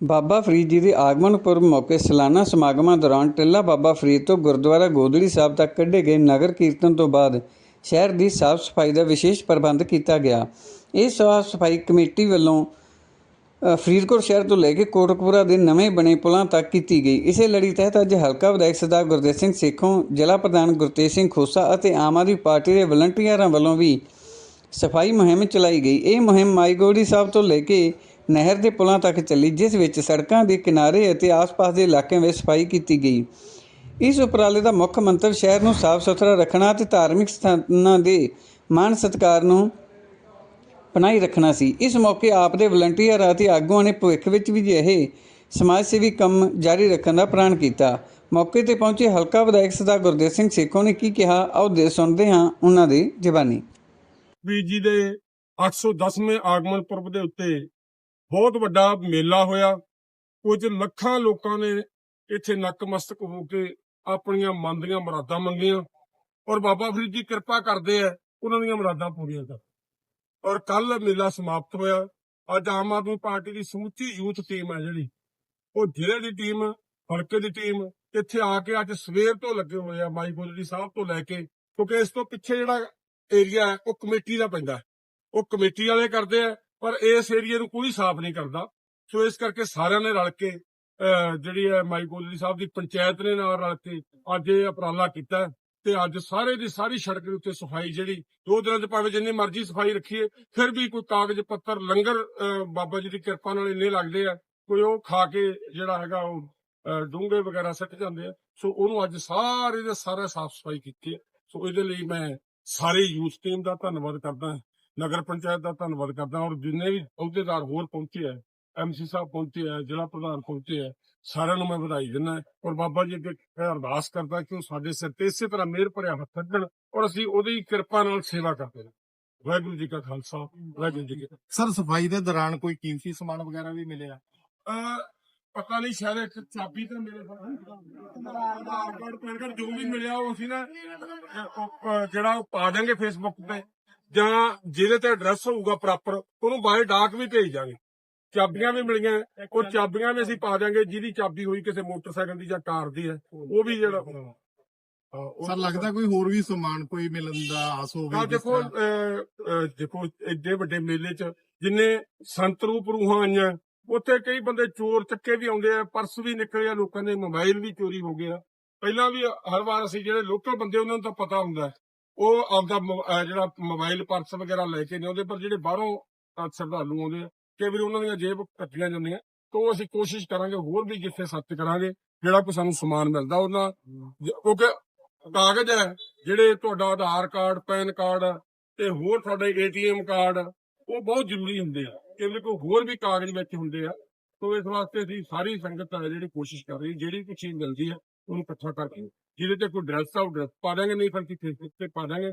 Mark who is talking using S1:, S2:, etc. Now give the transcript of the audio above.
S1: ਬਾਬਾ ਫਰੀਦ ਜੀ ਦੇ ਆਗਮਨ ਪੁਰਬ ਮੌਕੇ ਸਾਲਾਨਾ ਸਮਾਗਮਾਂ ਦੌਰਾਨ ਟਿੱਲਾ ਬਾਬਾ ਫਰੀਦ ਤੋਂ ਗੁਰਦੁਆਰਾ ਗੋਦੜੀ ਸਾਹਿਬ ਤੱਕ ਕੱਢੇ ਗਏ ਨਗਰ ਕੀਰਤਨ ਤੋਂ ਬਾਅਦ ਸ਼ਹਿਰ ਦੀ ਸਾਫ਼ ਸਫ਼ਾਈ ਦਾ ਵਿਸ਼ੇਸ਼ ਪ੍ਰਬੰਧ ਕੀਤਾ ਗਿਆ। ਇਹ ਸਾਫ਼ ਸਫ਼ਾਈ ਕਮੇਟੀ ਵੱਲੋਂ ਫਰੀਦਕੋਟ ਸ਼ਹਿਰ ਤੋਂ ਲੈ ਕੇ ਕੋਟਕਪੂਰਾ ਦੇ ਨਵੇਂ ਬਣੇ ਪੁਲਾਂ ਤੱਕ ਕੀਤੀ ਗਈ। ਇਸੇ ਲੜੀ ਤਹਿਤ ਅੱਜ ਹਲਕਾ ਵਿਧਾਇਕ ਸਰਦਾਰ ਗੁਰਦੇਵ ਸਿੰਘ ਸੇਖੋਂ ਜ਼ਿਲ੍ਹਾ ਪ੍ਰਧਾਨ ਗੁਰਤੇਜ ਸਿੰਘ ਖੋਸਾ ਅਤੇ ਆਮ ਆਦਮੀ ਪਾਰਟੀ ਦੇ ਵਲੰਟੀਅਰਾਂ ਵੱਲੋਂ ਵੀ ਸਫ਼ਾਈ ਮੁਹਿੰਮ ਚਲਾਈ ਗਈ। ਇਹ ਮੁਹਿੰਮ ਮਾਈਗੋੜੀ ਸਾਹਿਬ ਤੋਂ ਲੈ ਕੇ ਨਹਿਰ ਦੇ ਪੁਲਾਂ ਤੱਕ ਚੱਲੀ, ਜਿਸ ਵਿੱਚ ਸੜਕਾਂ ਦੇ ਕਿਨਾਰੇ ਅਤੇ ਆਸ-ਪਾਸ ਦੇ ਇਲਾਕਿਆਂ ਵਿੱਚ ਸਫ਼ਾਈ ਕੀਤੀ ਗਈ। ਇਸ ਉਪਰਾਲੇ ਦਾ ਮੁੱਖ ਮੰਤਵ ਸ਼ਹਿਰ ਨੂੰ ਸਾਫ਼ ਸੁਥਰਾ ਰੱਖਣਾ ਅਤੇ ਧਾਰਮਿਕ ਸਥਾਨਾਂ ਦੇ ਮਾਣ ਸਤਿਕਾਰ ਨੂੰ ਬਣਾਈ ਰੱਖਣਾ ਸੀ। ਇਸ ਮੌਕੇ ਆਪ ਦੇ ਵਲੰਟੀਅਰ ਅਤੇ ਆਗੂਆਂ ਨੇ ਭਵਿੱਖ ਵਿੱਚ ਵੀ ਅਜਿਹੇ ਸਮਾਜ ਸੇਵੀ ਕੰਮ ਜਾਰੀ ਰੱਖਣ ਦਾ ਪ੍ਰਣ ਕੀਤਾ। ਮੌਕੇ ਤੇ ਪਹੁੰਚੇ ਹਲਕਾ ਵਿਧਾਇਕ ਸਰਦਾਰ ਗੁਰਦੇਵ ਸਿੰਘ ਸੇਖੋਂ ਨੇ ਕੀ ਕਿਹਾ, ਆਓ ਦੇ ਸੁਣਦੇ ਹਾਂ ਉਹਨਾਂ ਦੀ ਜ਼ਬਾਨੀ।
S2: ਵੀਰ ਜੀ ਦੇ 810ਵੇਂ ਆਗਮਨ ਪੁਰਬ ਦੇ ਉੱਤੇ ਬਹੁਤ ਵੱਡਾ ਮੇਲਾ ਹੋਇਆ। ਕੁਝ ਲੱਖਾਂ ਲੋਕਾਂ ਨੇ ਇੱਥੇ ਨਕਮਸਤਕ ਹੋ ਕੇ ਆਪਣੀਆਂ ਮਨ ਦੀਆਂ ਮੁਰਾਦਾਂ ਮੰਗੀਆਂ। ਔਰ ਬਾਬਾ ਫਰੀਦ ਜੀ ਕਿਰਪਾ ਕਰਦੇ ਆ, ਉਹਨਾਂ ਦੀਆਂ ਮੁਰਾਦਾਂ ਪੂਰੀਆਂ ਕਰ ਔਰ ਕੱਲ ਮੇਲਾ ਸਮਾਪਤ ਹੋਇਆ। ਅੱਜ ਆਮ ਆਦਮੀ ਪਾਰਟੀ ਦੀ ਸਮੁੱਚੀ ਯੂਥ ਟੀਮ ਹੈ ਜਿਹੜੀ। ਉਹ ਜ਼ਿਲ੍ਹੇ ਦੀ ਟੀਮ, ਹਲਕੇ ਦੀ ਟੀਮ, ਇੱਥੇ ਆ ਕੇ ਅੱਜ ਸਵੇਰ ਤੋਂ ਲੱਗੇ ਹੋਏ ਆ ਮਾਈ ਗੋਲੜੀ ਸਾਹਿਬ ਤੋਂ ਲੈ ਕੇ। ਕਿਉਂਕਿ ਇਸ ਤੋਂ ਪਿੱਛੇ ਜਿਹੜਾ ਏਰੀਆ ਹੈ, ਉਹ ਕਮੇਟੀ ਦਾ ਪੈਂਦਾ ਉਹ ਕਮੇਟੀ ਵਾਲੇ ਕਰਦੇ ਆ। ਪਰ ਇਸ ਏਰੀਏ ਨੂੰ ਕੋਈ ਸਾਫ਼ ਨਹੀਂ ਕਰਦਾ। ਸੋ ਇਸ ਕਰਕੇ ਸਾਰਿਆਂ ਨੇ ਰਲ ਕੇ ਜਿਹੜੀ ਹੈ ਮਾਈ ਗੋਲੜੀ ਸਾਹਿਬ ਦੀ ਪੰਚਾਇਤ ਨੇ ਨਾਲ ਰਲ ਕੇ ਅੱਜ ਇਹ ਉਪਰਾਲਾ ਕੀਤਾ ਹੈ ਤੇ ਅੱਜ ਸਾਰੇ ਦੀ ਸਾਰੀ ਸੜਕ ਦੇ ਉੱਤੇ ਸਫ਼ਾਈ ਜਿਹੜੀ, ਦੋ ਦਿਨਾਂ ਚ ਭਾਵੇਂ ਜਿੰਨੀ ਮਰਜ਼ੀ ਸਫ਼ਾਈ ਰੱਖੀਏ, ਫਿਰ ਵੀ ਕੋਈ ਕਾਗਜ਼, ਪੱਤਰ, ਲੰਗਰ ਬਾਬਾ ਜੀ ਦੀ ਕਿਰਪਾ ਨਾਲ ਇੰਨੇ ਲੱਗਦੇ ਆ, ਕੋਈ ਉਹ ਖਾ ਕੇ ਜਿਹੜਾ ਹੈਗਾ ਉਹ ਡੂੰਗੇ ਵਗੈਰਾ ਸੱਟ ਜਾਂਦੇ ਆ। ਸੋ ਉਹਨੂੰ ਅੱਜ ਸਾਰੇ ਦੇ ਸਾਰਾ ਸਾਫ਼ ਸਫ਼ਾਈ ਕੀਤੀ ਹੈ। ਸੋ ਇਹਦੇ ਲਈ ਮੈਂ ਸਾਰੇ ਯੂਥ ਟੀਮ ਦਾ ਧੰਨਵਾਦ ਕਰਦਾ ਨਗਰ ਪੰਚਾਇਤ ਦਾ ਧੰਨਵਾਦ ਕਰਦਾ ਔਰ ਜਿੰਨੇ ਵੀ ਅਹੁਦੇਦਾਰ ਹੋਰ ਪਹੁੰਚੇ ਆ ਐਮਸੀ ਸਾਹਿਬ ਪਹੁੰਚੇ ਆ ਜ਼ਿਲ੍ਹਾ ਪ੍ਰਧਾਨ ਪਹੁੰਚੇ ਆ ਸਾਰਿਆਂ ਨੂੰ ਮੈਂ ਵਧਾਈ ਦਿੰਦਾ ਔਰ ਬਾਬਾ ਜੀ ਅੱਗੇ ਅਰਦਾਸ ਕਰਦਾ ਕਿ ਉਹ ਸਾਡੇ ਸਿਰ ਤੇ ਇਸੇ ਤਰ੍ਹਾਂ ਮਿਹਰ ਭਰਿਆ ਹੱਥ ਰੱਖਣ ਔਰ ਅਸੀਂ ਉਹਦੀ ਕਿਰਪਾ ਨਾਲ ਸੇਵਾ ਕਰਦੇ ਹਾਂ ਵਾਹਿਗੁਰੂ ਜੀ ਕਾ ਖਾਲਸਾ ਵਾਹਿਗੁਰੂ ਜੀ ਕੀ
S3: ਸਰ ਸਫ਼ਾਈ ਦੇ ਦੌਰਾਨ ਕੋਈ ਕੀਮਤੀ ਸਮਾਨ ਵਗੈਰਾ ਵੀ ਮਿਲਿਆ?
S2: ਪਤਾ ਨਹੀਂ ਸ਼ਾਇਦ ਇੱਕ ਚਾਬੀ ਤਾਂ ਮੇਰੇ ਕੋਲ ਆਧਾਰ ਕਾਰਡ ਪੈਨ ਕਾਰਡ ਜੋ ਵੀ ਮਿਲਿਆ ਉਹ ਅਸੀਂ ਨਾ ਉਹ, ਜਿਹੜਾ ਉਹ ਪਾ ਦਾਂਗੇ ਫੇਸਬੁੱਕ ਤੇ ਜਾਂ ਜਿਹਦੇ ਤੇ ਐਡਰੈਸ ਹੋਊਗਾ ਪ੍ਰੋਪਰ ਉਹਨੂੰ ਬਾਏ ਡਾਕ ਵੀ ਭੇਜ ਦਾਂਗੇ ਚਾਬੀਆਂ ਵੀ ਮਿਲੀਆਂ ਉਹ ਚਾਬੀਆਂ ਵੀ ਅਸੀਂ ਪਾ ਦਾਂਗੇ ਜਿਹਦੀ ਚਾਬੀ ਹੋਈ ਕਿਸੇ ਮੋਟਰਸਾਈਕਲ ਦੀ ਜਾਂ ਕਾਰ ਦੀ ਹੈ ਉਹ ਵੀ ਜਿਹੜਾ
S3: ਸਰ ਲੱਗਦਾ ਕੋਈ ਹੋਰ ਵੀ ਸਮਾਨ ਕੋਈ ਮਿਲਣ ਦਾ ਆਸ ਹੋਵੇ
S2: ਆ ਦੇਖੋ ਦੇਖੋ ਏਡੇ ਵੱਡੇ ਮੇਲੇ 'ਚ ਜਿੰਨੇ ਸੰਤ ਰੂਪ ਰੂਹਾਂ ਆਈਆਂ ਉੱਥੇ ਕਈ ਬੰਦੇ ਚੋਰ ਚੱਕੇ ਵੀ ਆਉਂਦੇ ਆ, ਪਰਸ ਵੀ ਨਿਕਲੇ ਆ, ਲੋਕਾਂ ਦੇ ਮੋਬਾਈਲ ਵੀ ਚੋਰੀ ਹੋ ਗਏ ਆ। ਪਹਿਲਾਂ ਵੀ ਹਰ ਵਾਰ ਅਸੀਂ ਜਿਹੜੇ ਲੋਕਲ ਬੰਦੇ, ਉਹਨਾਂ ਨੂੰ ਤਾਂ ਪਤਾ ਹੁੰਦਾ ਉਹ ਆਪਦਾ ਮੋ- ਜਿਹੜਾ ਮੋਬਾਈਲ, ਪਰਸ ਵਗੈਰਾ ਲੈ ਕੇ ਨਹੀਂ ਆਉਂਦੇ ਪਰ ਜਿਹੜੇ ਬਾਹਰੋਂ ਸ਼ਰਧਾਲੂ ਆਉਂਦੇ ਆ, ਕਈ ਵਾਰੀ ਉਹਨਾਂ ਦੀਆਂ ਜੇਬ ਕੱਟੀਆਂ ਜਾਂਦੀਆਂ। ਤਾਂ ਉਹ ਅਸੀਂ ਕੋਸ਼ਿਸ਼ ਕਰਾਂਗੇ ਹੋਰ ਵੀ ਜਿੱਥੇ ਸੱਚ ਕਰਾਂਗੇ, ਜਿਹੜਾ ਕੋਈ ਸਾਨੂੰ ਸਮਾਨ ਮਿਲਦਾ, ਉਹਨਾਂ ਕਿਉਂਕਿ ਕਾਗਜ਼ ਹੈ, ਜਿਹੜੇ ਤੁਹਾਡਾ ਆਧਾਰ ਕਾਰਡ, ਪੈਨ ਕਾਰਡ ਤੇ ਹੋਰ ਤੁਹਾਡੇ ਏਟੀਐਮ ਕਾਰਡ, ਉਹ ਬਹੁਤ ਜ਼ਰੂਰੀ ਹੁੰਦੇ ਆ। ਇਹਦੇ ਕੋਲ ਹੋਰ ਵੀ ਕਾਗਜ਼ ਵਿੱਚ ਹੁੰਦੇ ਆ, ਤੋਂ ਇਸ ਵਾਸਤੇ ਅਸੀਂ ਸਾਰੀ ਸੰਗਤ ਆ ਜਿਹੜੀ ਕੋਸ਼ਿਸ਼ ਕਰ ਰਹੀ, ਜਿਹੜੀ ਕੋਈ ਚੀਜ਼ ਮਿਲਦੀ ਆ, ਉਹਨੂੰ ਇਕੱਠਾ ਕਰਕੇ, ਜਿਹਦੇ ਤੇ ਕੋਈ ਡਰੈਸ ਆ ਉਹ ਡਰੈਸ ਪਾ ਦਾਂਗੇ ਨਹੀਂ ਫਿਰ ਅਸੀਂ ਫੇਸਬੁੱਕ ਤੇ ਪਾ ਦਾਂਗੇ